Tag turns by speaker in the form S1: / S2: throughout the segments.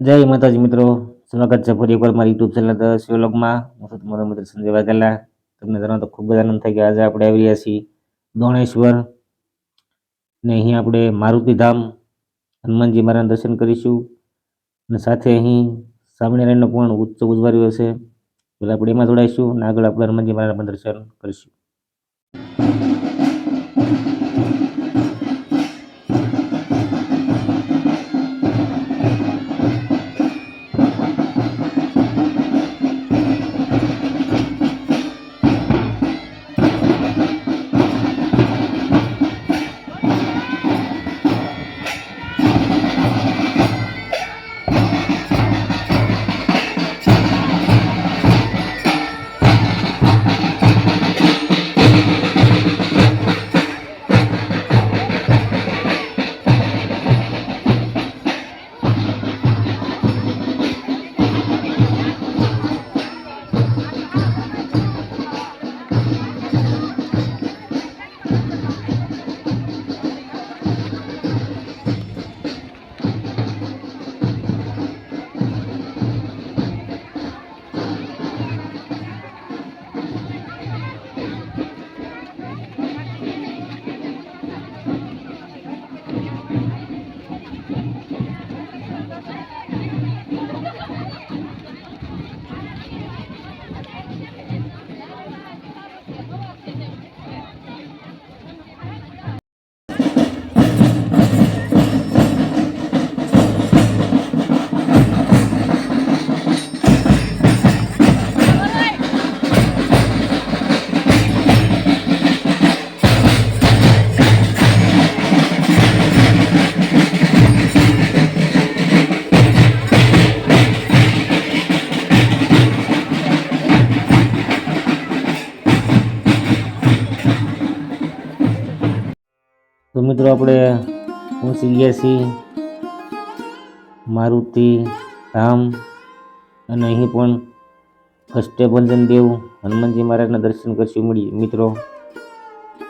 S1: જય માતાજી મિત્રો, સ્વાગત છે ફરી એકવાર મારી યુટ્યુબ ચેનલ ધ શિવલોકમાં હું છું તમારો મિત્ર સંજય વાઘેલા. તમને જણાવો તો ખૂબ જ આનંદ થાય કે આજે આપણે આવી રહ્યા છીએ દોણેશ્વર ને અહીં આપણે મારુતિધામ હનુમાનજી મહારાજના દર્શન કરીશું. અને સાથે અહીં સ્વામિનારાયણનો પણ ઉત્સવ ઉજવાર્યો છે. પહેલાં આપણે એમાં જોડાઈશું અને આગળ આપણે હનુમાનજી મહારાજના દર્શન કરીશું. મિત્રો, આપણે પહોંચી ગયા મારુતિ ધામ અને અહીં પણ ફર્સ્ટે ભંજન દેવ હનુમાનજી મહારાજના દર્શન કરશું મળી મિત્રો.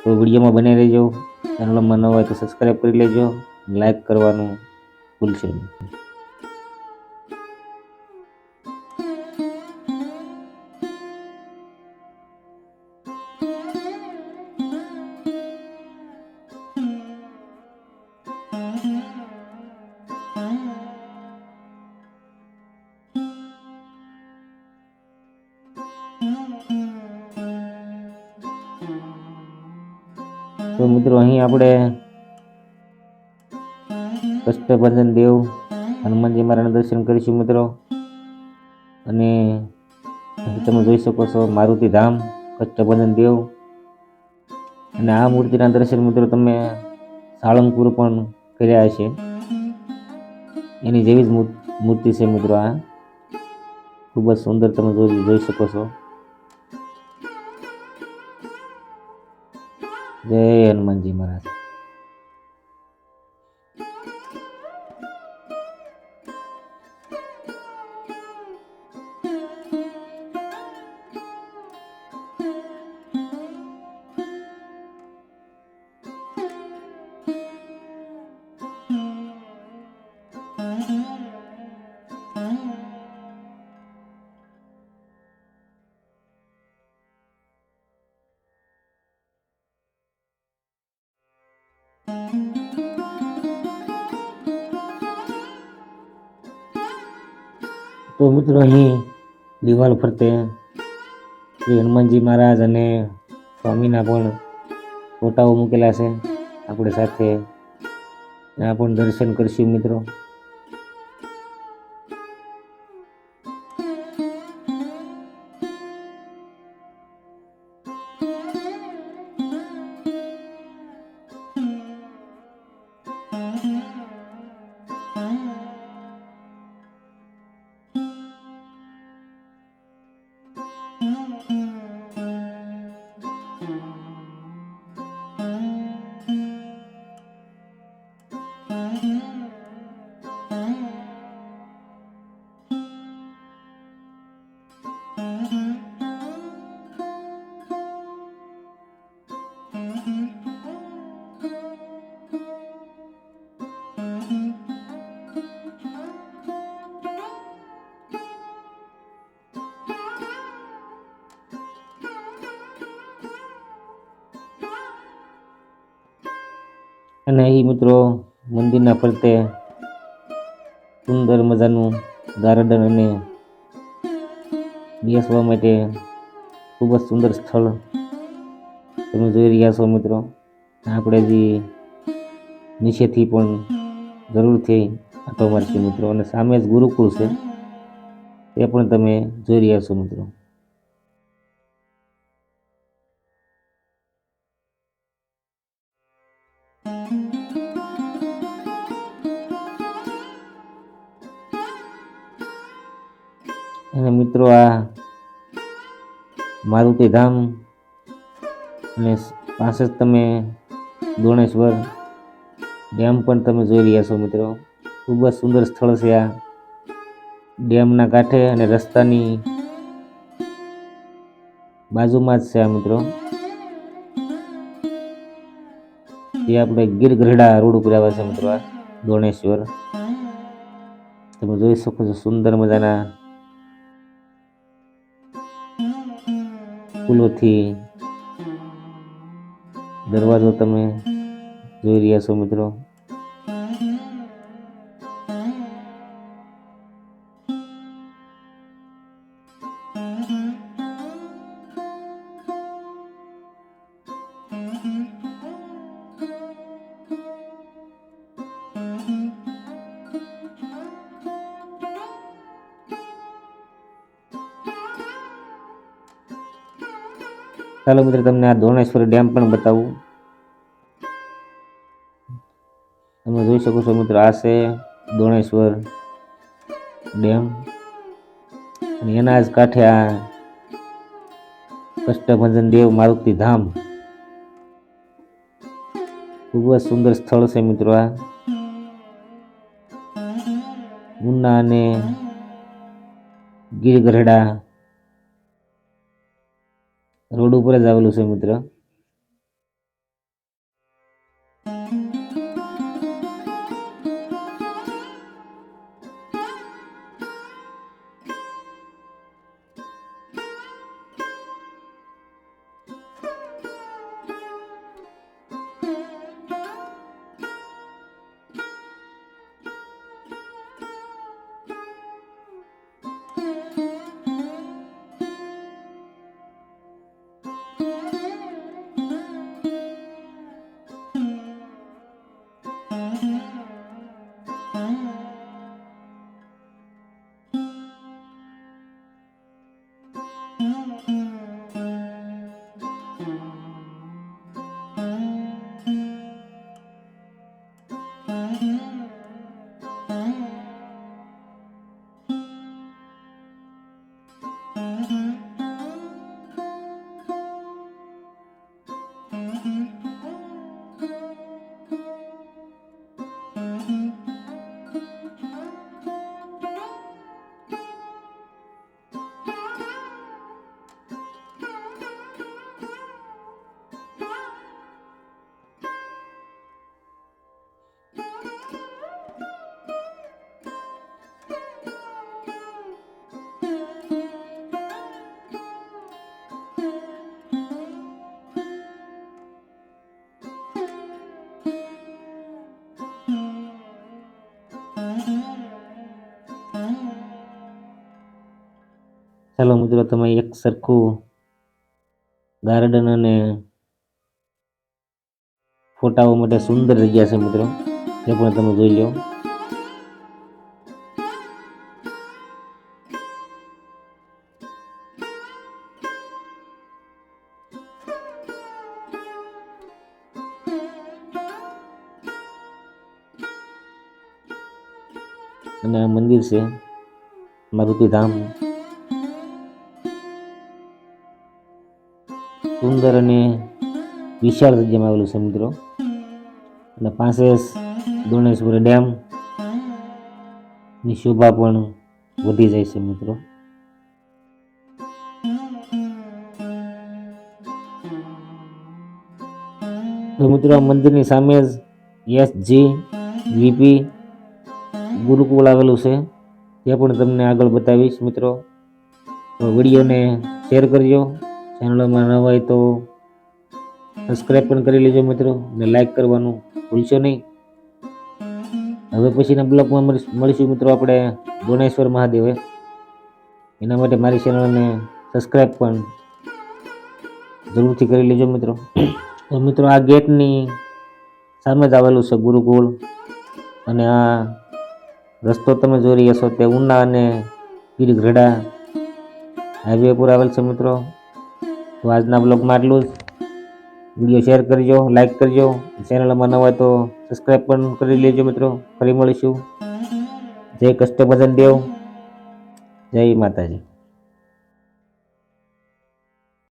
S1: તો વિડીયોમાં બની રહેજો. ચેનલમાં ન હોય તો સબસ્ક્રાઈબ કરી લેજો. લાઈક કરવાનું ભૂલશે નહીં. તો મિત્રો, અહીં આપણે કષ્ટભંજન દેવ હનુમાનજી મહારાજના દર્શન કરીશું મિત્રો. અને તમે જોઈ શકો છો મારુતિ ધામ કષ્ટભંજન દેવ. અને આ મૂર્તિના દર્શન મિત્રો તમે સાળંગપુર પણ કર્યા હશે. એની જેવી જ મૂર- મૂર્તિ છે મિત્રો આ. ખૂબ જ સુંદર તમે જોઈ શકો છો. જય હનુમાનજી મહારાજ તો મિત્રો અહીં દિવાલ ફરતે શ્રી હનુમાનજી મહારાજ અને સ્વામીના પણ ફોટાઓ મૂકેલા છે. આપણે સાથે ત્યાં પણ દર્શન કરશું મિત્રો. અને અહીં મિત્રો મંદિરના ફરતે સુંદર મજાનું ગાર્ડન અને બેસવા માટે ખૂબ જ સુંદર સ્થળ તમે જોઈ રહ્યા છો મિત્રો. આપણે જે નીચેથી પણ જરૂરથી આટો મારશું મિત્રો. અને સામે જ ગુરુકુળ છે. તે પણ તમે જોઈ રહ્યા છો મિત્રો. અને મિત્રો આ મારુતિ ધામ અને પાસે જ તમે દોણેશ્વર ડેમ પણ તમે જોઈ રહ્યા છો મિત્રો. ખૂબ જ સુંદર સ્થળ છે આ ડેમના કાંઠે અને રસ્તાની બાજુમાં જ છે આ મિત્રો. જે આપણે ગીર ગઢડા રોડ ઉપર આવે છે મિત્રો આ દોણેશ્વર. તમે જોઈ શકો છો સુંદર મજાના ફૂલોથી દરવાજો તમે જોઈ રહ્યા છો મિત્રો. ચાલો મિત્રો, તમને આ દોણેશ્વર ડેમ પણ બતાવું. તમે જોઈ શકો છો મિત્રો, આ છે ધોણેશ્વર ડેમ. અને એના જ કાંઠે આ કષ્ટભંજન દેવ મારુતિ ધામ. ખૂબ જ સુંદર સ્થળ છે મિત્રો આ. ઉના અને ગીર રોડ ઉપર જ આવેલું છે મિત્ર. ચાલો મિત્રો, તમે એક સરખું ગાર્ડન અને ફોટાઓ માટે સુંદર જગ્યા છે મિત્રો. તે પણ તમે જોઈ લો. અને આ મંદિર છે મારુતિ ધામ સુંદર અને વિશાળ જગ્યામાં આવેલું છે મિત્રો. અને પાસે દોણેશ્વર ડેમની શોભા પણ વધી જાય છે મિત્રો. તો મિત્રો મંદિરની સામે જ એસ જી વીપી ગુરુકુળ આવેલું છે. તે પણ તમને આગળ બતાવીશ મિત્રો. વિડીયોને શેર કરજો. ચેનલમાં ન હોય તો સબસ્ક્રાઈબ પણ કરી લેજો મિત્રો અને લાઈક કરવાનું ભૂલશો નહીં. હવે પછીના બ્લોગમાં મળીશ- મિત્રો આપણે ગુણેશ્વર મહાદેવે. એના માટે મારી ચેનલને સબસ્ક્રાઈબ પણ જરૂરથી કરી લેજો મિત્રો. તો મિત્રો આ ગેટની સામે જ આવેલું છે ગુરુકુળ અને આ રસ્તો તમે જોઈ રહ્યા છો તે ઉના અને ગીરગઢડા હાઈવે પર આવેલ છે મિત્રો. તો આજના બ્લોગમાં આટલું જ. વીડિયો શેર કરજો લાઇક કરજો. ચેનલમાં નવા તો સબસ્ક્રાઈબ પણ કરી લેજો મિત્રો. ફરી મળીશું. જય કષ્ટભજન દેવ. જય માતાજી.